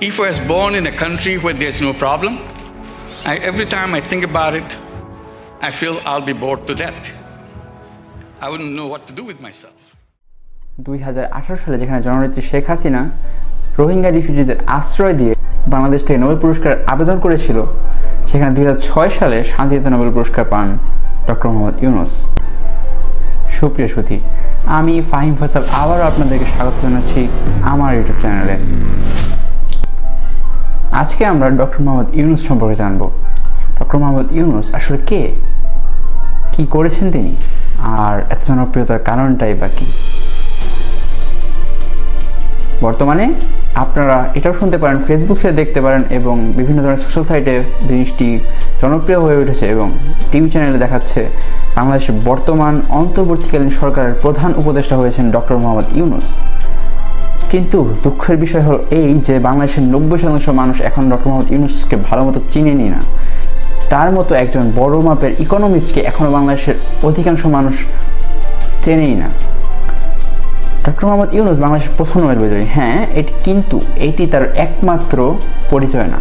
if I was born in a country where there's no problem, I, every time I think about it, I feel I'll be bored to death. I wouldn't know what to do with myself. দুই হাজার আঠারো সালে যেখানে জননেত্রী শেখ হাসিনা রোহিঙ্গা রিফিউজিদের আশ্রয় দিয়ে বাংলাদেশ থেকে Nobel পুরস্কার আবেদন করেছিল সেখানে দুই সালে শান্তিতে নোবেল পুরস্কার পান ডক্টর মোহাম্মদ ইউনুস সুপ্রিয় সুধী আমি ফাহিম ফসল আবারও আপনাদেরকে স্বাগত জানাচ্ছি আমার ইউটিউব চ্যানেলে আজকে আমরা ডক্টর মোহাম্মদ ইউনুস সম্পর্কে জানব। ডক্টর মোহাম্মদ ইউনুস আসলে কে? কি করেছেন তিনি? আর এত জনপ্রিয়তার কারণটাই বা কী? বর্তমানে আপনারা এটাও শুনতে পারেন ফেসবুকে দেখতে পারেন এবং বিভিন্ন ধরনের সোশ্যাল সাইটে জিনিসটি জনপ্রিয় হয়ে উঠেছে এবং টিভি চ্যানেলে দেখাচ্ছে। বাংলাদেশের বর্তমান অন্তর্বর্তীকালীন সরকারের প্রধান উপদেষ্টা হয়েছেন ডক্টর মোহাম্মদ ইউনুস। কিন্তু দুঃখের বিষয় হলো এই যে বাংলাদেশের নব্বই শতাংশ মানুষ এখন ডক্টর মোহাম্মদ ইউনুসকে ভালো মতো চিনেনি না, তার মতো একজন বড় মাপের ইকোনমিস্টকে এখনও বাংলাদেশের অধিকাংশ মানুষ চেনেই না। ডক্টর মোহাম্মদ ইউনুস বাংলাদেশের প্রথম নোবেল বিজয়ী। হ্যাঁ এটি কিন্তু এটি তার একমাত্র পরিচয় না।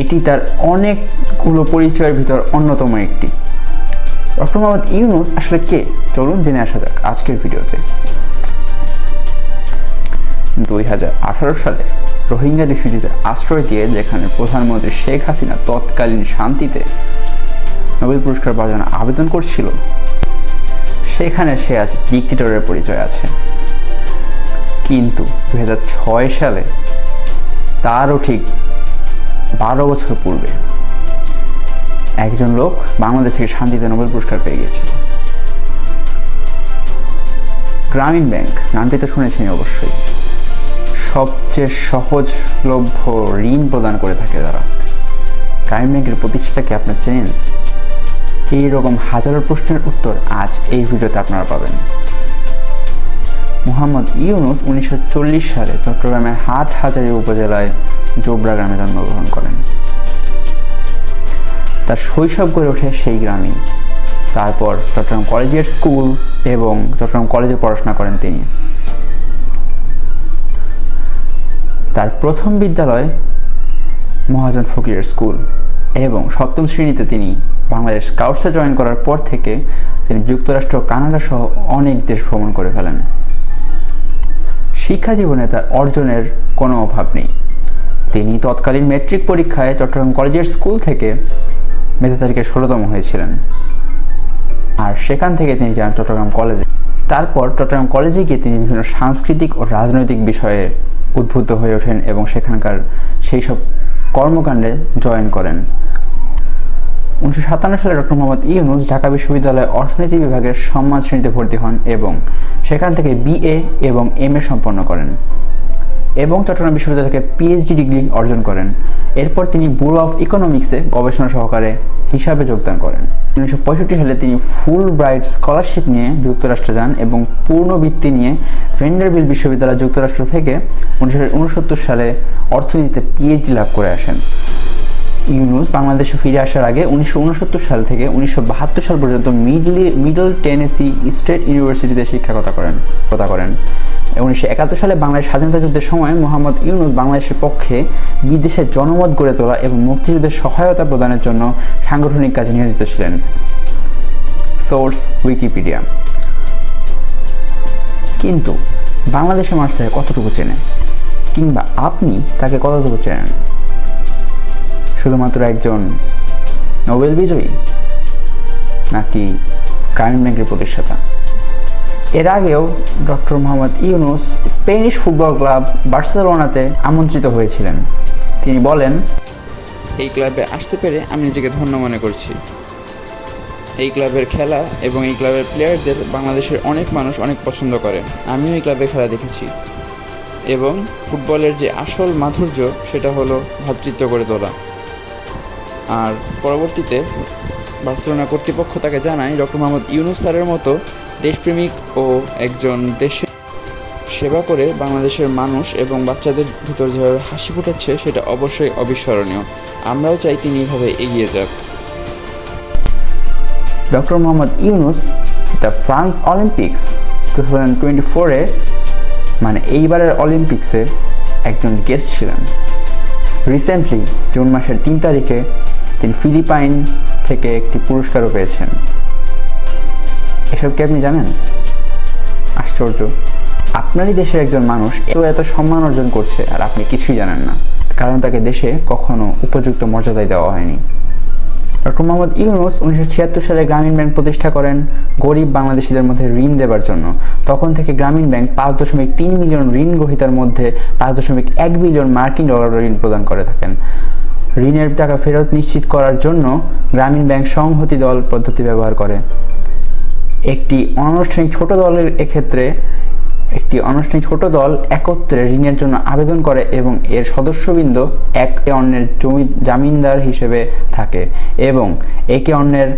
এটি তার অনেকগুলো পরিচয়ের ভিতর অন্যতম একটি। ডক্টর মোহাম্মদ ইউনুস আসলে কে? চলুন জেনে আসা যাক আজকের ভিডিওতে। দুই হাজার আঠারো সালে রোহিঙ্গা রিফিউজিদের আশ্রয় দিয়ে যেখানে প্রধানমন্ত্রী শেখ হাসিনা তৎকালীন শান্তিতে নোবেল পুরস্কার পাওয়ার জন্য আবেদন করছিল, সেখানে সে আজ ডিক্টেটরের পরিচয় আছে। কিন্তু দুই হাজার ছয় সালে তারও ঠিক বারো বছর পূর্বে একজন লোক বাংলাদেশ থেকে শান্তিতে নোবেল পুরস্কার পেয়ে গিয়েছিল। গ্রামীণ ব্যাংক, নামটি তো শুনেছেন অবশ্যই। সবচেয়ে সহজলভ্য ঋণ প্রদান করে থাকে তারা। গ্রামীণ ব্যাংকের প্রতিষ্ঠাতাকে আপনার চেনেন? এইরকম হাজারো প্রশ্নের উত্তর আজ এই ভিডিওতে আপনারা পাবেন। মোহাম্মদ ইউনুস উনিশশো চল্লিশ সালে চট্টগ্রামের হাট হাজারি উপজেলায় জোবরা গ্রামে জন্মগ্রহণ করেন। তার শৈশব গড়ে ওঠে সেই গ্রামেই। তারপর চট্টগ্রাম কলেজের স্কুল এবং চট্টগ্রাম কলেজে পড়াশোনা করেন তিনি। তার প্রথম বিদ্যালয় মহাজন ফকিরের স্কুল এবং সপ্তম শ্রেণীতে তিনি বাংলাদেশ স্কাউটসে জয়েন করার পর থেকে তিনি যুক্তরাষ্ট্র, কানাডা সহ অনেক দেশ ভ্রমণ করে ফেলেন। শিক্ষা জীবনে তার অর্জনের কোনো অভাব নেই। তিনি তৎকালীন মেট্রিক পরীক্ষায় চট্টগ্রাম কলেজের স্কুল থেকে মেধা তালিকায় ষোলোতম হয়েছিলেন। আর সেখান থেকে তিনি যান চট্টগ্রাম কলেজে। তারপর চট্টগ্রাম কলেজে গিয়ে তিনি বিভিন্ন সাংস্কৃতিক ও রাজনৈতিক বিষয়ে উদ্বুদ্ধ হয়ে ওঠেন এবং সেখানকার সেই সব কর্মকাণ্ডে জয়েন করেন। উনিশশো সাতান্ন সালে ডক্টর মোহাম্মদ ইউনুস ঢাকা বিশ্ববিদ্যালয়ে অর্থনীতি বিভাগের সম্মান শ্রেণীতে ভর্তি হন এবং সেখান থেকে বিএ এবং এম এ সম্পন্ন করেন এবং চট্টগ্রাম বিশ্ববিদ্যালয় থেকে পিএইচডি ডিগ্রি অর্জন করেন। এরপর তিনি ব্যুরো অফ ইকোনমিক্সে গবেষণা সহকারে হিসাবে যোগদান করেন। উনিশশো পঁয়ষট্টি সালে তিনি ফুল ব্রাইট স্কলারশিপ নিয়ে যুক্তরাষ্ট্রে যান এবং পূর্ণ বৃত্তি নিয়ে ভেন্ডারবিল বিশ্ববিদ্যালয় যুক্তরাষ্ট্র থেকে উনিশশো ঊনসত্তর সালে অর্থনীতিতে পিএইচডি লাভ করে আসেন। ইউনুস বাংলাদেশে ফিরে আসার আগে উনিশশো উনসত্তর সাল থেকে উনিশশো বাহাত্তর সাল পর্যন্ত মিডলি, মিডল টেনেসি স্টেট ইউনিভার্সিটিতে শিক্ষকতা করেন কথা করেন। উনিশশো একাত্তর সালে বাংলাদেশ স্বাধীনতা যুদ্ধের সময় মোহাম্মদ ইউনুস বাংলাদেশের পক্ষে বিদেশে জনমত গড়ে তোলা এবং মুক্তিযুদ্ধের সহায়তা প্রদানের জন্য সাংগঠনিক কাজে নিয়োজিত ছিলেন। সোর্স উইকিপিডিয়া কিন্তু বাংলাদেশের মানুষ তাকে কতটুকু চেনে? কিংবা আপনি তাকে কতটুকু চেনেন? শুধুমাত্র একজন নোবেল বিজয়ী নাকি গ্রামীণ ব্যাংকের প্রতিষ্ঠাতা? এর আগেও doctor Mohammad Yunus Spanish football club বার্সেলোনাতে আমন্ত্রিত হয়েছিলেন। তিনি বলেন, এই ক্লাবে আসতে পেরে আমি নিজেকে ধন্য মনে করছি। এই ক্লাবের খেলা এবং এই ক্লাবের প্লেয়ারদের বাংলাদেশের অনেক মানুষ অনেক পছন্দ করে। আমিও এই ক্লাবে খেলা দেখেছি। এবং ফুটবলের যে আসল মাধুর্য, সেটা হলো ভ্রাতৃত্ব গড়ে তোলা। আর পরবর্তীতে বার্সেলোনা কর্তৃপক্ষ তাকে জানায়, ডক্টর মোহাম্মদ ইউনুস স্যারের মতো দেশপ্রেমিক ও একজন দেশের সেবা করে বাংলাদেশের মানুষ এবং বাচ্চাদের ভিতর যেভাবে হাসি ফুটাচ্ছে, সেটা অবশ্যই অবিস্মরণীয়। আমরাও চাই তিনি এভাবে এগিয়ে যাক। Doctor Mohammad Yunus, the France Olympics two thousand twenty ফোরে মানে এইবারের অলিম্পিক্সে একজন গেস্ট ছিলেন। রিসেন্টলি জুন মাসের তিন তারিখে তিনি ফিলিপাইন থেকে একটি পুরস্কারও পেয়েছেন। এসব কি আপনি জানেন? আশ্চর্য। আপনারই দেশের একজন মানুষ এত এত সম্মান অর্জন করছে আর আপনি কিছুই জানেন না। কারণ তাকে দেশে কখনো উপযুক্ত মর্যাদায় দেওয়া হয়নি। ডক্টর মোহাম্মদ ইউনুস উনিশশো ছিয়াত্তর সালে গ্রামীণ ব্যাংক প্রতিষ্ঠা করেন গরিব বাংলাদেশিদের মধ্যে ঋণ দেবার জন্য। তখন থেকে গ্রামীণ ব্যাংক পাঁচ দশমিক তিন মিলিয়ন ঋণ গ্রহীতার মধ্যে পাঁচ দশমিক এক বিলিয়ন মার্কিন ডলার ঋণ প্রদান করে থাকেন। ঋণের টাকা ফেরত নিশ্চিত করার জন্য গ্রামীণ ব্যাংক সংহতি দল পদ্ধতি ব্যবহার করে। একটি অনানুষ্ঠানিক ছোট দলের এক্ষেত্রে একটি অনানুষ্ঠানিক ছোট দল একত্রে ঋণের জন্য আবেদন করে এবং এর সদস্যবৃন্দ একে অন্যের জমি, জামিনদার হিসেবে থাকে এবং একে অন্যের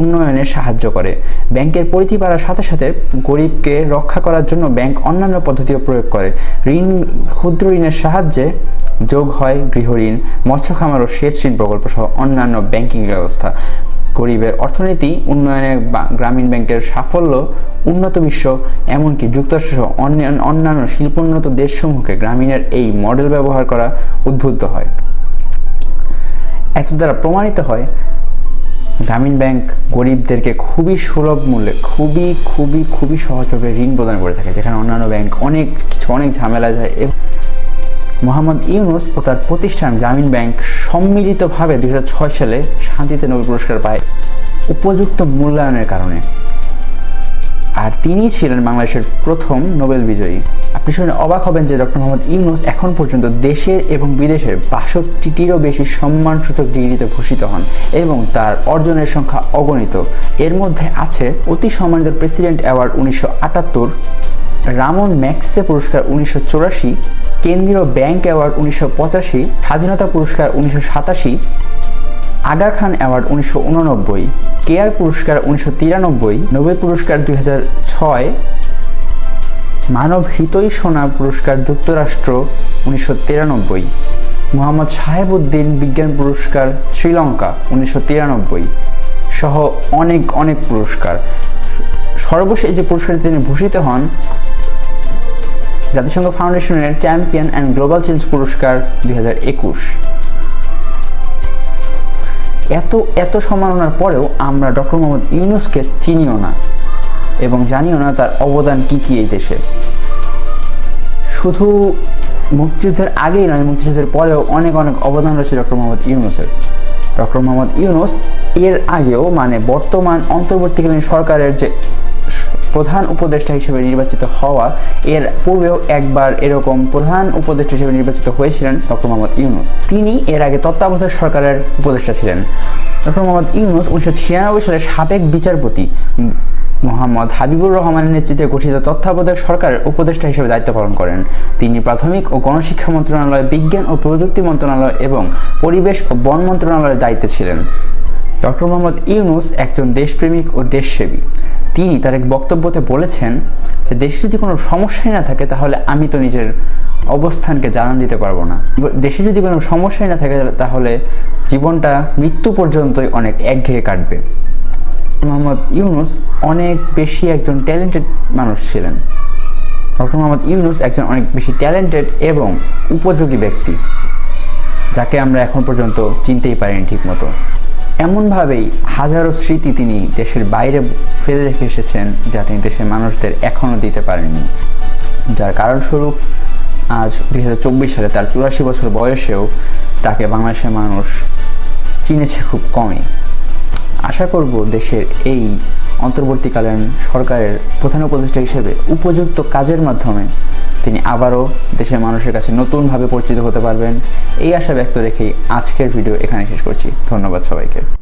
উন্নয়নে সাহায্য করে। ব্যাংকের পরিধি বাড়ার সাথে সাথে গরিবকে রক্ষা করার জন্য ব্যাংক অন্যান্য পদ্ধতিও প্রয়োগ করে। ঋণ, ক্ষুদ্র ঋণের সাহায্যে যোগ হয় গৃহঋণ মৎস্য খামার ও সেচ ঋণ প্রকল্প সহ অন্যান্য ব্যাংকিং ব্যবস্থা। গরিবের অর্থনীতি, উন্নয়নে গ্রামীণ ব্যাংকের সাফল্য, উন্নত বিশ্ব, এমনকি যুক্তরাষ্ট্র সহ অন্যান্য শিল্পোন্নত দেশসমূহকে গ্রামীণের এই মডেল ব্যবহার করা উদ্বুদ্ধ হয়। এত দ্বারা প্রমাণিত হয়, গ্রামীণ ব্যাংক গরিবদেরকে খুবই সুলভ মূল্যে, খুবই খুবই খুবই সহজভাবে ঋণ প্রদান করে থাকে, যেখানে অন্যান্য ব্যাংক অনেক, কিছু অনেক ঝামেলা যায়। মোহাম্মদ ইউনুস ও তার প্রতিষ্ঠান গ্রামীণ ব্যাংক সম্মিলিতভাবে দু হাজার ছয় সালে শান্তিতে নোবেল পুরস্কার পায় উপযুক্ত মূল্যায়নের কারণে। আর তিনি ছিলেন বাংলাদেশের প্রথম নোবেল বিজয়ী। আপনি শুনে অবাক হবেন যে ডক্টর মোহাম্মদ ইউনুস এখন পর্যন্ত দেশের এবং বিদেশের বাষট্টিটিরও বেশি সম্মানসূচক ডিগ্রিতে ভূষিত হন এবং তার অর্জনের সংখ্যা অগণিত। এর মধ্যে আছে অতি সম্মানিত প্রেসিডেন্ট অ্যাওয়ার্ড উনিশশো আটাত্তর, রামন ম্যাক্সে পুরস্কার উনিশশো চুরাশি কেন্দ্রীয় ব্যাংক অ্যাওয়ার্ড উনিশশো পঁচাশি, স্বাধীনতা পুরস্কার উনিশশো সাতাশি, আগা খান অ্যাওয়ার্ড উনিশশো উননব্বই, কেয়ার পুরস্কার উনিশশো তিরানব্বই, নোবেল পুরস্কার দুই হাজার ছয়, মানব হিতৈ সোনা পুরস্কার যুক্তরাষ্ট্র উনিশশো তিরানব্বই, মোহাম্মদ সাহেবউদ্দিন বিজ্ঞান পুরস্কার শ্রীলঙ্কা উনিশশো তিরানব্বই, সহ অনেক অনেক পুরস্কার। সর্বশেষ যে পুরস্কারে তিনি ভূষিত হন জাতিসংঘ ফাউন্ডেশনের চ্যাম্পিয়ন অ্যান্ড গ্লোবাল চেঞ্জ পুরস্কার দুই হাজার একুশ। এত এত সম্মাননার পরেও আমরা ডক্টর মোহাম্মদ ইউনুসকে চিনিও না এবং জানিও না তার অবদান কি কি এই দেশে। শুধু মুক্তিযুদ্ধের আগেই নয়, মুক্তিযুদ্ধের পরেও অনেক অনেক অবদান রয়েছে ডক্টর মোহাম্মদ ইউনুসের। ডক্টর মোহাম্মদ ইউনুস এর আগেও মানে বর্তমান, অন্তর্বর্তীকালীন সরকারের যে প্রধান উপদেষ্টা হিসেবে নির্বাচিত হওয়া, এর পূর্বেও একবার এরকম প্রধান উপদেষ্টা হিসেবে নির্বাচিত হয়েছিলেন ডক্টর মোহাম্মদ ইউনুস। তিনি এর আগে তত্ত্বাবধায়ক সরকারের উপদেষ্টা ছিলেন। ডক্টর মোহাম্মদ ইউনুস উনিশশো ছিয়ানব্বই সালে সাবেক বিচারপতি মোহাম্মদ হাবিবুর রহমানের নেতৃত্বে গঠিত তত্ত্বাবধায়ক সরকারের উপদেষ্টা হিসেবে দায়িত্ব পালন করেন। তিনি প্রাথমিক ও গণশিক্ষা মন্ত্রণালয়, বিজ্ঞান ও প্রযুক্তি মন্ত্রণালয় এবং পরিবেশ ও বন মন্ত্রণালয়ের দায়িত্বে ছিলেন। ডক্টর মোহাম্মদ ইউনুস একজন দেশপ্রেমিক ও দেশসেবী। তিনি তার এক বক্তব্যতে বলেছেন যে দেশে যদি কোনো সমস্যাই না থাকে, তাহলে আমি তো নিজের অবস্থানকে জানান দিতে পারব না। দেশে যদি কোনো সমস্যাই না থাকে, তাহলে জীবনটা মৃত্যু পর্যন্তই অনেক একঘেয়ে কাটবে। মোহাম্মদ ইউনুস অনেক বেশি একজন ট্যালেন্টেড মানুষ ছিলেন। ডক্টর মোহাম্মদ ইউনুস একজন অনেক বেশি ট্যালেন্টেড এবং উপযোগী ব্যক্তি, যাকে আমরা এখন পর্যন্ত চিনতেই পারিনি ঠিকমতো। এমনভাবেই হাজারো স্মৃতি তিনি দেশের বাইরে ফেলে রেখে এসেছেন যা তিনি দেশের মানুষদের এখনও দিতে পারেননি। যার কারণস্বরূপ আজ দু হাজার চব্বিশ সালে তার চুরাশি বছর বয়সেও তাকে বাংলাদেশের মানুষ চিনেছে খুব কমই। আশা করব দেশের এই অন্তর্বর্তীকালীন সরকারের প্রধান উপদেষ্টা হিসেবে উপযুক্ত কাজের মাধ্যমে তিনি আবারও দেশের মানুষের কাছে নতুনভাবে পরিচিত হতে পারবেন। এই আশা ব্যক্ত রেখেই আজকের ভিডিও এখানে শেষ করছি। ধন্যবাদ সবাইকে।